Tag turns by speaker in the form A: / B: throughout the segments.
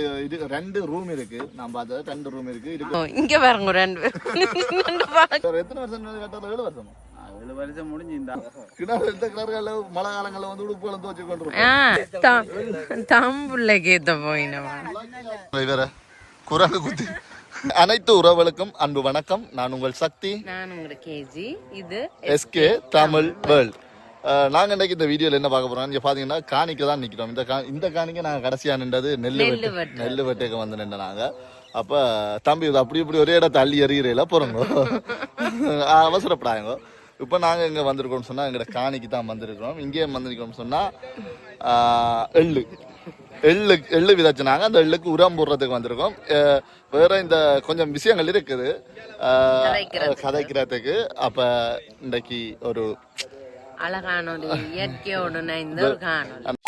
A: இது ரெண்டு ரூம் இருக்கு. நான் பார்த்தது ரெண்டு ரூம் இருக்கு.
B: இங்க பாருங்க ரெண்டு.
A: எத்தனை வருஷம் கட்டால ஏழு வருஷமா?
C: ஏழு வருஷம் முடிஞ்சு இந்த
A: கிணறு இந்த கிணறுகள்ல மழை காலங்கள்ல வந்து உடுப்புகளும் துவச்சு கொண்டு
B: ஆ தம்- தம்புள்ளைக்கு ஏத்த போயினவா
A: வேற குரங்கு குத்தி. அனைத்து உறவுகளுக்கும் அன்பு வணக்கம். நான் உங்கள் சக்தி.
B: நான் உங்களோட கேஜி. இது
A: எஸ்கே தமிழ் வேர்ல்ட். நாங்க இன்னைக்கு இந்த வீடியோல என்ன பார்க்க போறோம் இங்க பாத்தீங்கன்னா காணிக்க தான் நிக்கிறோம். இந்த கா- இந்த காணிக்க நாங்க கடைசியா நின்றது நெல்லு
B: நெல்லு
A: வெட்டு. நெல்லு வெட்டுக்கு வந்து நின்ற நாங்க. அப்ப தம்பி இது அப்படி இப்படி ஒரே இடத்த அள்ளி எறிகிறீல போறோங்க. அவசரப்படாங்க இப்போ நாங்க இங்க வந்திருக்கோம்னு சொன்னா எங்கட காணிக்கு தான் வந்திருக்கிறோம். இங்கே வந்திருக்கோம்னு சொன்னா ஆஹ், எள்ளு. எள்ளு எள்ளு விதைச்சுனாங்க அந்த எள்ளுக்கு உரம் போடுறதுக்கு வந்திருக்கோம். வேற இந்த கொஞ்சம் விஷயங்கள் இருக்குது.
B: கதைக்கிறதுக்கு.
A: அப்ப இன்னைக்கு ஒரு
B: அழகான ஒரு இயற்கையோடு இந்த ஒரு காணொலி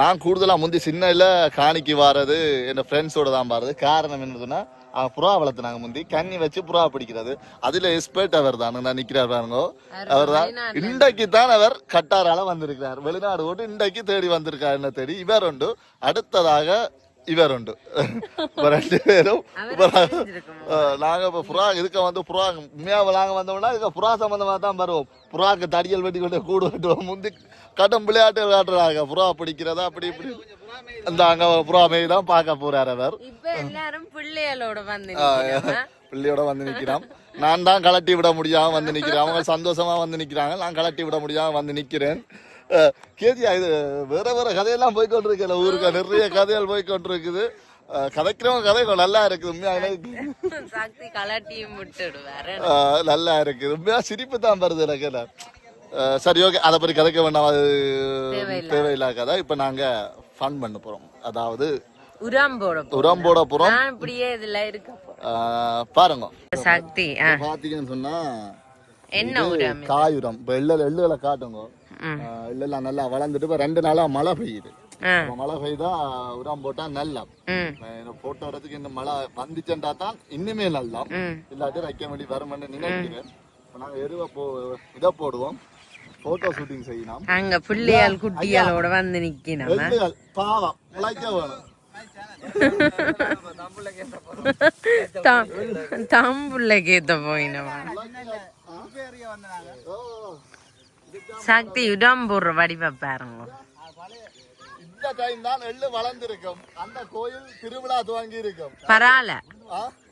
A: நான் கூடுதலா முந்தி சின்னல காணிக்கு வாரது என் ஃப்ரெண்ட்ஸோட தான் பாருது காரணம் என்னதுன்னா புறா வளர்த்துனாங்க முந்தி கண்ணி வச்சு புறா பிடிக்கிறது. அதுல எக்ஸ்பர்ட் அவர் தான் நான் நிக்கிறார் பாருங்க. அவர் தான். இன்றைக்கு தான் அவர் கட்டாரால வந்திருக்கிறார். வெளிநாடு ஓட்டு இன்றைக்கு தேடி வந்திருக்கார் என்ன தேடி? இவர் உண்டு. அடுத்ததாக இவர் உண்டு இப்ப ரெண்டு பேரும் இப்ப அஹ், நாங்க இப்ப புறா இதுக்க வந்து புறா உண்மையாக நாங்க வந்தோம்னா இதுக்கு புறா சம்பந்தமா தான் வருவோம். புறாக்கு தடியல் வெட்டி கொண்டு கூடு வெட்டுவோம் முந்தி கட்டம் விளையாட்டு விளையாடுறாங்க புறா பிடிக்கிறதா அப்படி இப்படி. அந்த அங்க புறா மேய் தான் பார்க்க போறார் அவர்.
B: பிள்ளைகளோட வந்து.
A: பிள்ளையோட வந்து நிக்கிறான். நான் தான் கலட்டி விட முடியாம வந்து நிக்கிறேன். அவங்க சந்தோஷமா வந்து நிக்கிறாங்க. நான் கலட்டி விட முடியாம வந்து நிக்கிறேன். கேதியா இது வேற வேற கதையெல்லாம் போய் கொண்டிருக்கல ஊருக்கு நிறைய கதைகள் போய் கொண்டிருக்குது கதைக்கிறவங்க கதைகள் நல்லா இருக்குது உண்மையா? எனக்கு
B: சக்தி கலட்டியும் விட்டுடுவாரு
A: அஹ், நல்லா இருக்குது. உண்மையா சிரிப்பு தான் வருது எனக்கு சரி ஓகே. அதை பத்தி கதைக்க வேண்டாம். அது தேவையில்லா கதை இப்ப நாங்க ஃபன் பண்ண போறோம். அதாவது
B: உரம் போட போறோம். இப்படியே இதுல இருக்க
A: பாருங்க.
B: சக்தி
A: பாத்தீங்கன்னு சொன்னா
B: என்ன உரம்?
A: காய் உரம் எள்ளு எள்ளுகளை காட்டுங்க.
B: ம்.
A: ஆஹ் எள்ளெல்லாம் நல்லா வளர்ந்துட்டு இப்போ ரெண்டு நாளா மழை பெய்யுது. மழை பெய்தா உரம் போட்டா நல்லா போட்ட வரதுக்கு இந்த மழை வந்துச்சுட்டா தான் இன்னுமே நல்லா. இல்லாட்டி வைக்க வேண்டி வருமென்னு நினைக்கிறேன். இப்போ நாங்கள் எருவை போ இதை போடுவோம். போட்டோ ஷூட்டிங் செய்யலாம்.
B: அங்க பிள்ளையால் குட்டியாலோட வந்து நிக்கணும்.
A: பாவம் உழைக்க வேணும்.
B: தம்புள்ளைக்கு ஏத்த போயினவா
A: ஓ,
B: சக்தி போடுற வடிவ பாருங்க.
A: இந்த டைம் தான் எள்ளு வளர்ந்திருக்கும். அந்த கோயில் திருவிழா துவங்கி இருக்கும்
B: பரவாயில்ல.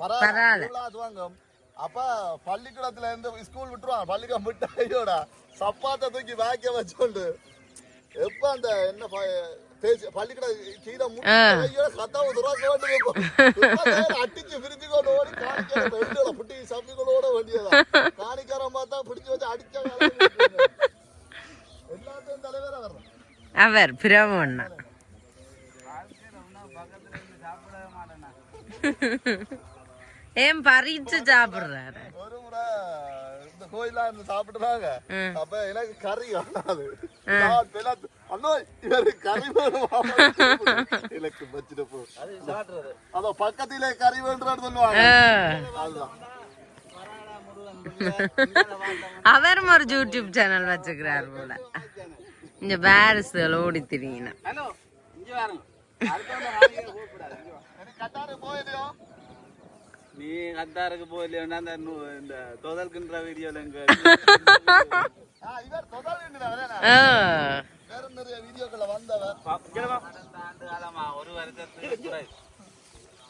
A: பரவாயில்ல. துவங்கும். அப்ப பள்ளிக்கூடத்துல இருந்து ஸ்கூல் விட்டுருவாங்க பள்ளிக்கூடம் விட்டு ஐயோடா. சப்பாத்தை தூக்கி வாக்கிய வச்சோண்டு. எப்ப அந்த என்ன ப- தேய்ச்சி பள்ளிக்கூட கீழே முட்டி ஐயோட சத்தாவை துறாக்க அட்டிச்சு பிரிச்சு கொண்டு ஓடி வெண்டுல புட்டி சப்பிகளோட வேண்டியதா காணிக்காரன் பார்த்தா பிடிச்சு வச்சு அடிச்ச
B: அவர் பிரமண்ணா ஏன் பறிச்சு சாப்பிடுறாரு?
A: ஒரு முறை இந்த கோயிலா இருந்து சாப்பிட்டுறாங்க. அப்ப எனக்கு கறி பிளந்து, அண்ணா இவரு கறி வேணுமா. எனக்கு வச்சுட்டு போ. அதோ பக்கத்திலே கறி வேண்டுறான்னு சொல்லுவாங்க. அதுதான்.
B: அவரும் ஒரு யூடியூப் சேனல் வச்சுக்கிறார் போல. இந்த பேரிசுகள் ஓடி திரியினா.
C: இங்க இங்க நீ கத்தாருக்கு நு- இந்த தொதல்கின்ற வீடியோல எங்க
A: ஆ, இவர் தொடர் வேண்டுறாங்க
B: ஆ.
A: வேற நிறைய வீடியோக்களை வந்தவர்.
C: ஆண்டு காலமா ஒரு வருஷத்துக்கு குறை.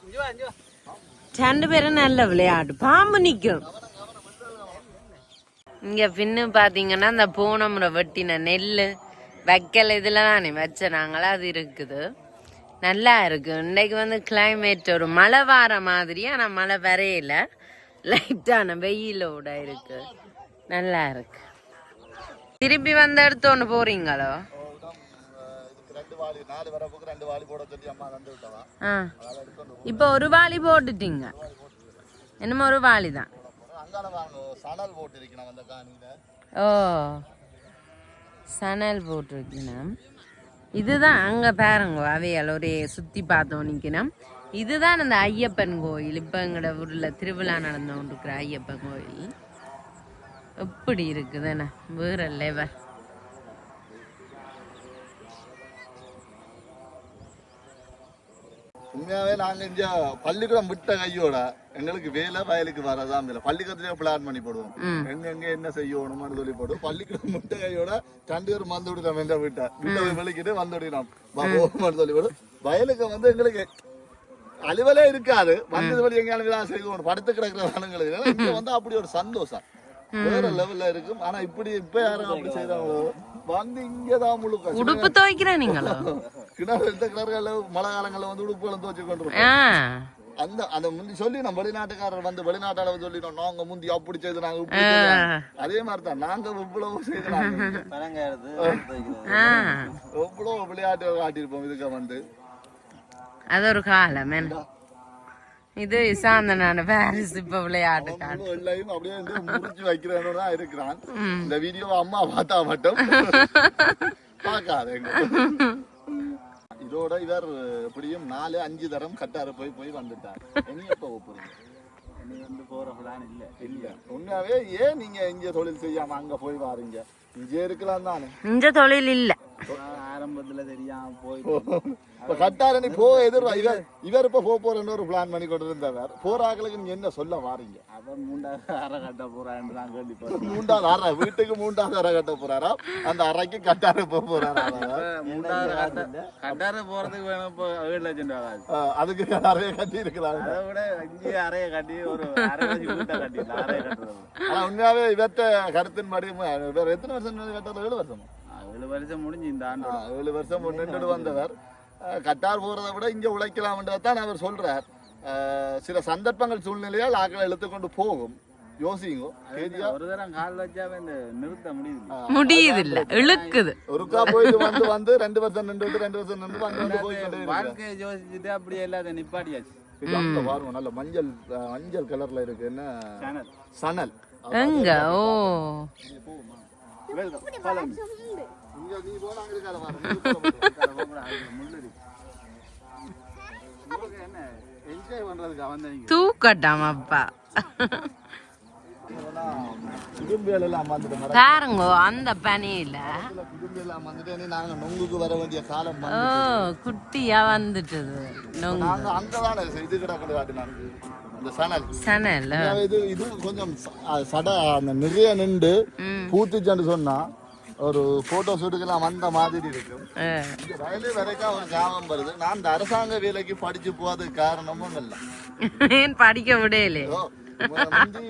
C: இங்க வா இங்க வா.
B: ரெண்டு பேரும் நல்ல விளையாட்டு பாம்பு நிக்கும். இங்க பின்னு பார்த்தீங்கன்னா இந்த பூனை முறை வெட்டின நெல் வைக்கல் இதெல்லாம் தானே வச்ச நாங்களா அது இருக்குது. நல்லா இருக்கு. இன்னைக்கு வந்து கிளைமேட் ஒரு மழை வார மாதிரி ஆனால் மழை வரையில. லைட்டான வெயிலோட இருக்கு. நல்லா இருக்கு. திருப்பி வந்த இடத்து ஒன்று போறீங்களோ? இப்போ ஒரு வாளி போட்டுட்டீங்க. என்னமோ ஒரு வாளி தான்
A: சணல் போட்டு அந்த
B: ஓ சணல் போட்டிருக்கணும் இதுதான் அங்க பாருங்க அவையால் ஒரே சுத்தி பார்த்தோம் நிக்கணும் இதுதான் அந்த ஐயப்பன் கோயில். இப்ப எங்களோட ஊர்ல திருவிழா நடந்து கொண்டிருக்கிற ஐயப்பன் கோயில். எப்படி இருக்குதுண்ணா வேற லெவல்
A: உண்மையாவே நாங்க இங்க பள்ளிக்கூடம் விட்ட கையோட எங்களுக்கு வேலை வயலுக்கு வரதான் வேலை பள்ளிக்கூடத்திலே பிளான் பண்ணி போடுவோம். எங்க எங்க என்ன செய்யணும்னு சொல்லி போடுவோம். பள்ளிக்கூடம் விட்ட கையோட ரெண்டு பேரும் வந்து விடுறோம் எந்த வீட்டை. வீட்டை வெளிக்கிட்டு வந்து விடுறோம். போகணும்னு சொல்லி போடும் வயலுக்கு வந்து எங்களுக்கு அலுவலே இருக்காது. வந்தது வழி தான் செய்து படுத்து கிடக்கிற வானங்களுக்கு. இங்க வந்து அப்படி ஒரு சந்தோஷம். வேற லெவல்ல இருக்கும். ஆனா இப்படி இப்ப யாரும் அப்படி செய்யறாங்களோ வந்து இங்கதான் முழுக்க.
B: உடுப்பு துவைக்கிற நீங்களோ?
A: கிணறு எடுத்த கிணறுகள்ல மழை காலங்கள்ல வந்து உடுப்புகளும் துவச்சு கொண்டு அந்த அந்த முந்தி சொல்லி நம்ம வெளிநாட்டுக்காரர் வந்து வெளிநாட்டால சொல்லிட்டோம் நாங்க முந்தி அப்படி செய்து நாங்க இப்படி. அதே மாதிரி தான் நாங்க இவ்வளவு
B: ஆ.
A: எவ்வளவு விளையாட்டு காட்டியிருப்போம் இதுக்கு வந்து.
B: அது ஒரு காலம் என்ன? இது சாந்தனான பாரிஸ் இப்ப விளையாட்டு
A: எல்லாரையும் அப்படியே வந்து முடிச்சு வைக்கிறேன்னு தான் இருக்கிறான் இந்த வீடியோ அம்மா பார்த்தா மட்டும். பார்க்காத இதோட இவர் எப்படியும் நாலு அஞ்சு தரம் கட்டாரு போய் போய் வந்துட்டார். இனி எப்ப போறீங்க
C: இனி வந்து போற பிளான் இல்ல.
A: இல்ல. உண்மையாவே ஏன் நீங்க இங்க தொழில் செய்யாம அங்க போய் வாரீங்க? இங்கே இருக்கலாம் தானே.
B: இந்த தொழில் இல்ல.
C: ஆரம்பத்துல தெரியாம போய்
A: கட்டாரணி போ எதிர் இவர் இவர் இப்ப போக போறேன்னு ஒரு பிளான் பண்ணி கொண்டு போறாங்களுக்கு நீங்க என்ன சொல்ல வாரீங்க?
C: அவன் மூண்டாவது அரை கட்ட போறான்னு நான் கேள்விப்பட்டேன்
A: மூன்றாவது வீட்டுக்கு மூன்றாவது அறை கட்ட போறாரா? அந்த அறைக்கு கட்டாரு போக போறாரா?
C: கட்ட கட்டார போறதுக்கு வேணும் இப்போ ஏழு லட்சம் ரூபா ஆகுது
A: ஆஹ் அதுக்கு நிறைய கட்டி இருக்கலாம்
C: அதை விட இங்கேயே அறைய கட்டி ஒரு அரை லட்சம் வீட்டை கட்டிடலாம் அறைய கட்டுறது.
A: ஆனா உண்மையாவே இவர்ட்ட கருத்தின்படி இவர் எத்தனை வருஷம் கட்டார் ஏழு வருஷமா?
C: ஏழு வருஷம் முடிஞ்சு இந்த ஆண்டு
A: ஏழு வருஷம் முன்னிட்டு வந்தவர். கட்டார் போறதை விட இங்க உழைக்கலாம்ன்றதான் அவர் சொல்றார். ஆஹ் சில சந்தர்ப்பங்கள் சூழ்நிலையால் ஆக்களை இழுத்து கொண்டு போகும். யோசிங்க
C: ஒரு தரம் கால் வச்சாவே இந்த நிறுத்த முடியுது.
B: முடியுது இல்ல இழுக்குது.
A: ஒருக்கா போயிட்டு வந்து வந்து ரெண்டு வருஷம் நின்று விட்டு ரெண்டு வருஷம் நின்று வந்து வந்து இருக்கு
C: வாழ்க்கையை யோசிச்சுட்டு அப்படியே
A: இது அங்க பாருங்க நல்ல மஞ்சள் மஞ்சள் கலர்ல இருக்கு. என்ன?
C: சேனல்
A: சணல்.
B: எங்க? ஓ.
A: இங்க நீ போனா அங்க இருக்காத
C: உங்களுக்கு என்ன என்ஜாய் பண்றதுக்கு தான்
B: தூக்கட்டாம் அப்பா பாருங்க அந்த பனியில
A: திரும்பி எல்லாம் வந்துட்டு இனி நாங்க நொங்குக்கு வர வேண்டிய காலம்
B: ஓ குட்டியா வந்துட்டுது சனல்
A: இது இது கொஞ்சம் சட அந்த நிறைய நின்று பூத்துச்சேன்னு சொன்னா ஒரு போட்டோ ஷூட்டுக்கெல்லாம் வந்த மாதிரி இருக்கும். வயலு வரைக்கும் அவன் ஞாபகம் வருது. நான் இந்த அரசாங்க வேலைக்கு படிச்சு போறதுக்கு காரணமும் இல்லை.
B: ஏன் படிக்க விடையிலே
A: ஓ, முத முந்தி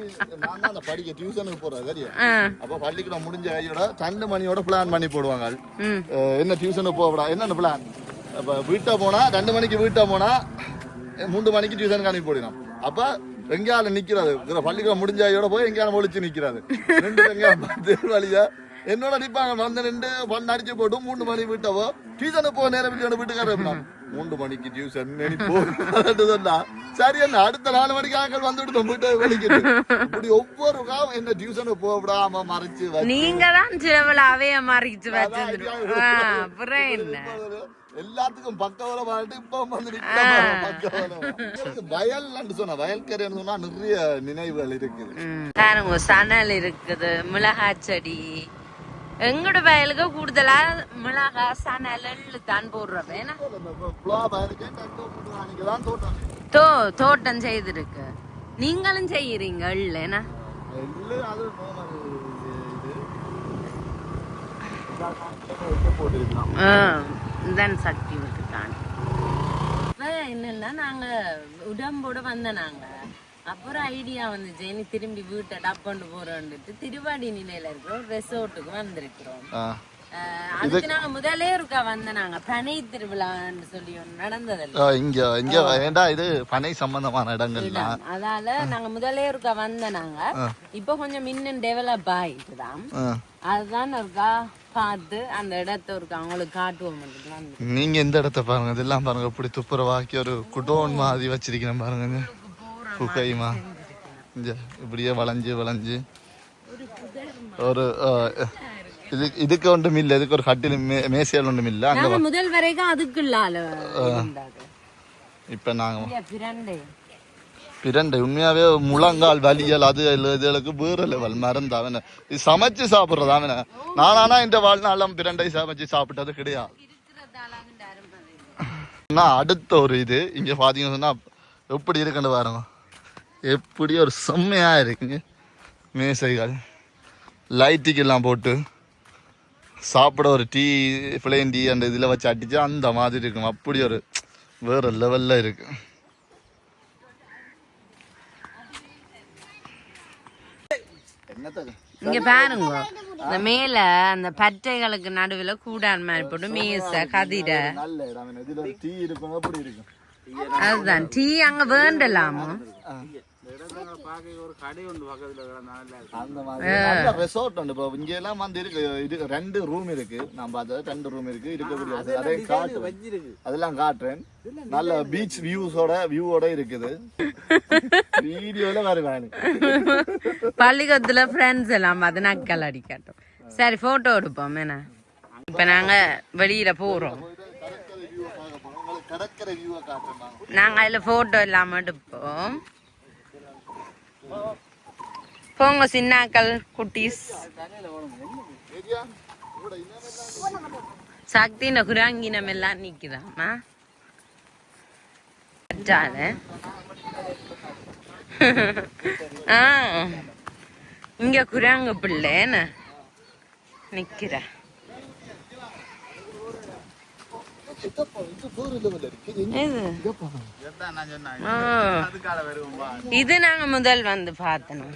A: நான் தான் படிக்க டியூஷனுக்கு போறேன் சரியா? அப்போ பள்ளிக்கூடம் முடிஞ்ச கையோட ரெண்டு மணியோட பிளான் பண்ணி போடுவாங்க என்ன டியூஷனுக்கு போகக்கூடாது என்னென்ன பிளான் அப்போ வீட்டை போனா ரெண்டு மணிக்கு வீட்டை போனா மூன்று மணிக்கு டியூஷனுக்கு அனுப்பி போடணும். அப்போ எங்கேயால நிக்கிறது. இதுல பள்ளிக்கூடம் முடிஞ்ச கையோட போய் எங்கேயால ஒழிச்சு நிக்கிறது. ரெண்டு பார்த்து வழியா என்னோட நிப்பாங்க வந்து நின்று பண்ண அடிச்சு போட்டு மூணு மணி வீட்டவோ டியூஷனுக்கு போக நேரம் இல்லையோட வீட்டுக்காரர் மூன்று மணிக்கு டியூஷன் நீ போட்டு சொன்னா சரி என்ன அடுத்த நாலு மணிக்கு ஆக்கள் வந்துட்டு நம்ம வீட்டை வெளிக்கிட்டு. இப்படி ஒவ்வொரு காலம் என்ன டியூஷனுக்கு போக விடாம மறைச்சு
B: நீங்க தான் சிலவில் அவைய மறைச்சு என்ன?
A: எல்லாத்துக்கும் பக்கவரம் ஆகிட்டு இப்ப வந்து வயல் சொன்ன வயல்கரைன்னு சொன்னா நிறைய நினைவுகள் இருக்குது.
B: பாருங்க சணல் இருக்குது மிளகாய் செடி எங்கட வயலுக்கு கூடுதலா மிளகா சனல் தான்
A: போடுறப்போ தோட்டம்
B: தோ தோட்டம் செய்திருக்கு. நீங்களும் செய்யறீங்க இல்லைனா இதுதான் சக்தி விட்டுட்டான். என்னன்னா நாங்க உடம்போட வந்த நாங்க. அப்புறம் ஐடியா வந்துச்சு. இனி திரும்பி வீட்டை டப்பண்டு போறோம்ட்டு திருவாடி நிலையில இருக்கிற ரெசார்ட்டுக்கு வந்திருக்கிறோம். அதுக்கு நாங்க முதலே இருக்கா வந்த நாங்க? பனை திருவிழான்னு சொல்லி நடந்ததில்ல.
A: ஆ, இங்க இங்க ஏண்டா இது பனை சம்பந்தமான இடங்கள்லாம்
B: அதால நாங்க முதலே இருக்கா வந்த நாங்க. இப்ப கொஞ்சம் இன்னும் டெவலப் ஆயிட்டுதான். அதுதான் இருக்கா பார்த்து அந்த இடத்த இருக்கா அவங்களுக்கு காட்டுவோம்
A: நீங்க எந்த இடத்த பாருங்க இதெல்லாம் பாருங்க இப்படி துப்புரவாக்கி ஒரு குடோன் மாதிரி வச்சிருக்கிறேன் பாருங்க இங்க இப்படியே வளைஞ்சு வளைஞ்சு ஒரு இது இதுக்கு ஒன்றும் இல்லை இதுக்கு ஒரு கட்டில் மேசையில் ஒன்றும் இல்லை அங்க
B: முதல் வரைக்கும் இருந்தாங்க
A: இப்போ நாங்க
B: இங்க பிரண்டை
A: பிரண்டை உண்மையாவே முழங்கால் வலியல் அது இதுகளுக்கு வேற லெவல் மருந்து அவன இது சமைச்சு சாப்பிடுறது அவன நானானா இந்த வாழ்நாளம் பிரண்டை சமைச்சு சாப்பிட்டது கிடையாது அடுத்த ஒரு இது இங்க பாத்தீங்கன்னு எப்படி இருக்குன்னு பாருங்க எப்படி ஒரு செம்மையா இருக்குங்க. மேசைகள் லைட்டுக்கு எல்லாம் போட்டு சாப்பிட ஒரு டீ பிளேன் டீ அந்த இதில் வச்சு அடிச்சா அந்த மாதிரி இருக்கும். அப்படி ஒரு வேற லெவல்ல இருக்கு.
B: இங்க பாருங்க. இந்த மேல அந்த பட்டைகளுக்கு நடுவுல கூடான் மாதிரி போட்டு மீச கதிர. அதுதான். டீ அங்க வேண்டலாமோ?
A: அந்த மாதிரி. நல்ல ரெசார்ட் உண்டு இப்போ. இங்க எல்லாம் வந்து இருக்கு. இது ரெண்டு ரூம் இருக்கு. நான் பார்த்தது ரெண்டு ரூம் இருக்கு. இருக்கக்கூடிய. அதே அதெல்லாம் காட்டுறேன். நல்ல பீச் வியூஸோட வியூவோட இருக்குது. வீடியோல வருவேன்
B: பள்ளிக்கூடத்துல ஃப்ரெண்ட்ஸ் எல்லாம் பார்த்து நக்கல் அடிக்கட்டும். சரி போட்டோ எடுப்போம். என்ன? இப்ப நாங்க வெளியில போறோம்.
A: கடற்கரை வியூவை பார்க்க போறோம். உங்களுக்கு கடற்கரை வியூவை காட்டுறேன் நான்.
B: நாங்க அதுல போட்டோ இல்லாம எடுப்போம் போங்க சின்னாக்கள் குட்டீஸ்.
A: சக்தி
B: நகுராங்கினம் குராங்கினம் எல்லாம் நிக்கிறாமா ஆ. இங்க குராங்க பிள்ளைன்னு நிக்கிறேன்
A: இதப்பா, இது வேற level ல இருக்கு. இது
B: இது
A: இதப்பா.
C: இதான் நான் சொன்னேன்
B: ஆ.
C: அதுக்கால வருவோம்பா
B: இது நாங்க முதல் வந்து பார்த்தோம்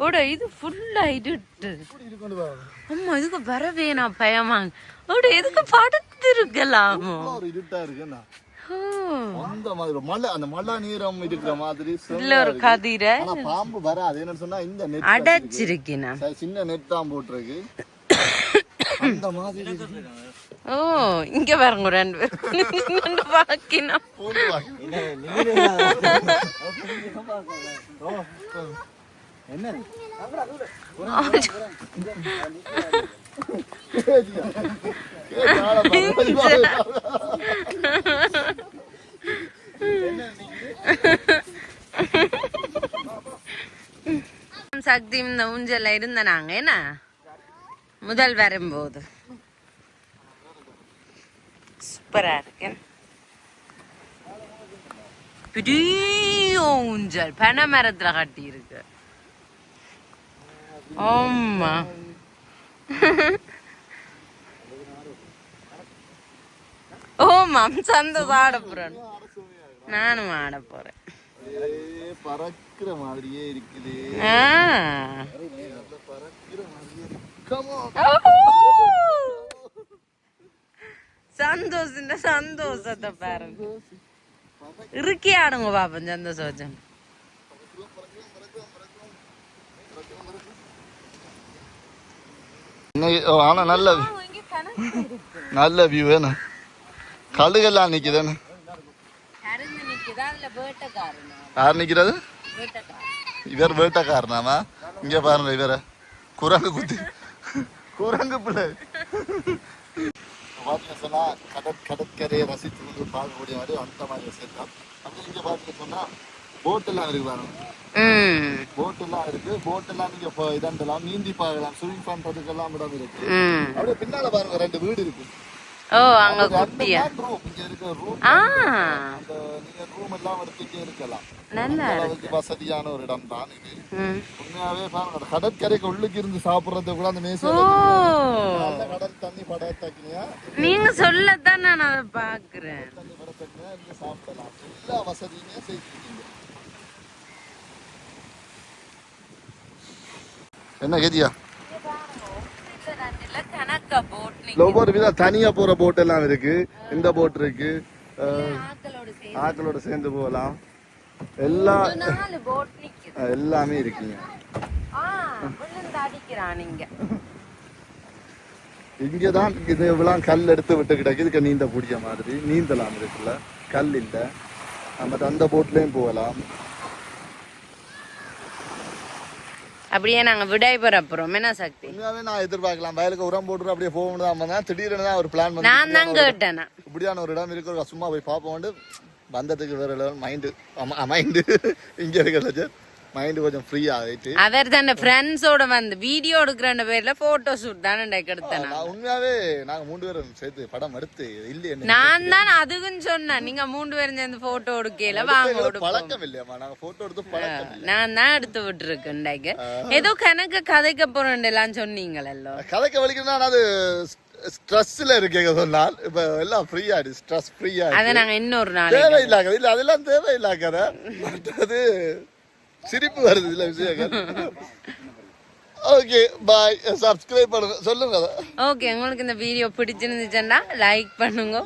B: ஓட இது ஃபுல்லா இருட்டு. அம்மா இதுக்கு வரவே நான் பயமாங்க ஓட எதுக்கு படுத்திருக்கலாமோ?
A: இருட்டா இருக்குன்னா
B: ஓ,
A: அந்த மாதிரி மலை அந்த மலை நீரம் இருக்கிற மாதிரி செம்மையா
B: ஒரு. கதிர.
A: பாம்பு வராது என்னன்னு சொன்னா இந்த நெட்
B: அடைச்சிருக்கினா
A: சரி, சின்ன நெட் தான் போட்டிருக்கு. அந்த மாதிரி இருக்கு.
B: ஓ இங்க பாருங்க ரெண்டு பேரும் பாக்கினா
A: போட்டு வா.
C: என்ன
A: கேட்டியா? கேட்டு ஆளை பாரு. போய் வா, போய் வா.
B: சக்தி இந்த ஊஞ்சல்ல இருந்த நாங்க என்ன முதல் வரும்போது சூப்பரா இருக்கு பெரிய ஊஞ்சல் பனை மரத்துல கட்டி இருக்கு ஆமா ஓமாம் சந்தோஷம் ஆட போறேன் நானும் ஆட போறேன்
A: பறக்கிற மாதிரியே இருக்குது
B: ஆ.
A: பறக்கிற மாதிரியே இருக்கு Come on.
B: சந்தோஷம் சந்தோஷத்தை பாருங்க இறுக்கி ஆடுங்க பாப்போம் சந்தோஷம்
A: இன்னைக்கு- ஓ, ஆனா நல்ல நல்ல வியூ வேணும் கழுகெல்லாம் நிக்குதுன்னு யார் நிக்கிறது இவர் வேட்டக்காரனாமா இங்க பாருங்க இவர குரங்கு குத்தி குரங்கு பிள்ளை பாத்தீங்க சொன்னா கடற் கடற்கரையை ரசித்து வந்து பார்க்கக்கூடிய மாதிரி அந்த மாதிரி செட்டப் அப்படி இங்க பாத்தீங்க சொன்னா போட் எல்லாம் இருக்கு பாருங்க.
B: ம்.
A: போட் எல்லாம் இருக்கு. போட் எல்லாம் நீங்க இதண்டலாம் நீந்தி பார்க்கலாம். ஸ்விமிங் பண்றதுக்கெல்லாம் இடம் இருக்கு. அப்படியே பின்னால பாருங்க ரெண்டு வீடு இருக்கு.
B: ஓ அங்க குட்டியா?
A: ரூம் இங்க இருக்க ரூம் ரூம் எல்லாம் எடுத்து இங்க இருக்கலாம்.
B: நல்லா
A: அளவுக்கு வசதியான ஒரு இடம் தான் இது உண்மையாவே பாருங்க கடற்கரைக்கு உள்ளுக்கு இருந்து சாப்பிடுறது கூட அந்த நல்ல கடல் தண்ணி படத்தக்கினியா?
B: நீங்க சொல்லத்தான் நான் அதை பாக்குறேன்
A: தண்ணி படத்தக்கினியா? இங்க சாப்பிடலாம். எல்லா வசதியுமே செய்திருக்கீங்க. என்ன கேதியா ஒவ்வொரு விதம் தனியா போற போட் எல்லாம் இருக்கு. இந்த போட் இருக்கு.
B: ஆக்களோட சேர்ந்து
A: ஆட்களோட சேர்ந்து போகலாம் எல்லா எல்லாமே இருக்குங்க.
B: நீங்க
A: இங்கதான் இது இவ்வளவு கல் எடுத்து விட்டு கிடக்கு. இதுக்கு நீந்த பிடிச்ச மாதிரி. நீந்தலாம் இருக்குல்ல. கல் இல்ல நம்ம அந்த போட்லயும் போகலாம்.
B: அப்படியே நாங்க விடை பெற போறோம். என்ன சக்தி?
A: உண்மையாவே நான் எதிர்பார்க்கலாம். வயலுக்கு உரம் போட்டு அப்படியே போகணும் தான் வந்தேன். திடீர்னு தான் ஒரு பிளான் பண்ணி
B: நான் தான் கேட்டேனா
A: இப்படியான ஒரு இடம் இருக்கு சும்மா போய் பார்ப்போம். வந்ததுக்கு வேற மைண்டு மைண்டு இங்க இருக்கிற மைண்ட் கொஞ்சம் ஃப்ரீ ஆகிட்டு
B: அவர் தான் ஃப்ரெண்ட்ஸோட வந்து வீடியோ எடுக்கிற பேர்ல போட்டோ ஷூட் தான் எடுத்தேன்
A: நான் உண்மையாவே நாங்க மூணு பேரும் சேர்த்து படம் எடுத்து இல்லையே
B: நான் தான் அதுக்கும் சொன்னேன். நீங்க மூன்று பேரும் சேர்ந்து போட்டோ எடுக்கல வாங்க.
A: பழக்கம் இல்லையாம்மா. நாங்க போட்டோ எடுத்து பழக்கம் இல்லை.
B: நான் தான் எடுத்து விட்டுருக்கேன் இன்றைக்கு ஏதோ கணக்கு கதைக்க போறேன் எல்லாம் சொன்னீங்களല്ലോ
A: கதைக்க வலிக்குன்னா நான் அது ஸ்ட்ரெஸ்ல இருக்கேங்க சொன்னால் இப்ப எல்லாம் ஃப்ரீ ஆயிடுச்சு ஸ்ட்ரெஸ் ஃப்ரீ
B: அதை
A: ஆயிடுச்சு
B: நாங்க இன்னொரு நாள்
A: தேவையில்லாத இல்ல அதெல்லாம் தேவையில்லாத மற்றது சிரிப்பு வருது இல்ல விஷயங்கள் ஓகே பாய் சப்ஸ்கிரைப் பண்ணுங்க. சொல்லுங்க
B: ஓகே உங்களுக்கு இந்த வீடியோ பிடிச்சிருந்துச்சுன்னா லைக் பண்ணுங்க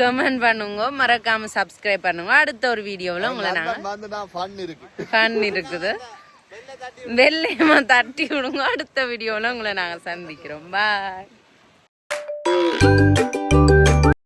B: கமெண்ட் பண்ணுங்க மறக்காம சப்ஸ்கிரைப் பண்ணுங்க. அடுத்த ஒரு வீடியோவில் உங்களை நாங்க
A: நண்பன் வந்து நான் ஃபன் இருக்கு.
B: ஃபன் இருக்குது. வெள்ளையமா தட்டி விடுங்க. அடுத்த வீடியோவில் உங்களை நாங்க சந்திக்கிறோம். பாய்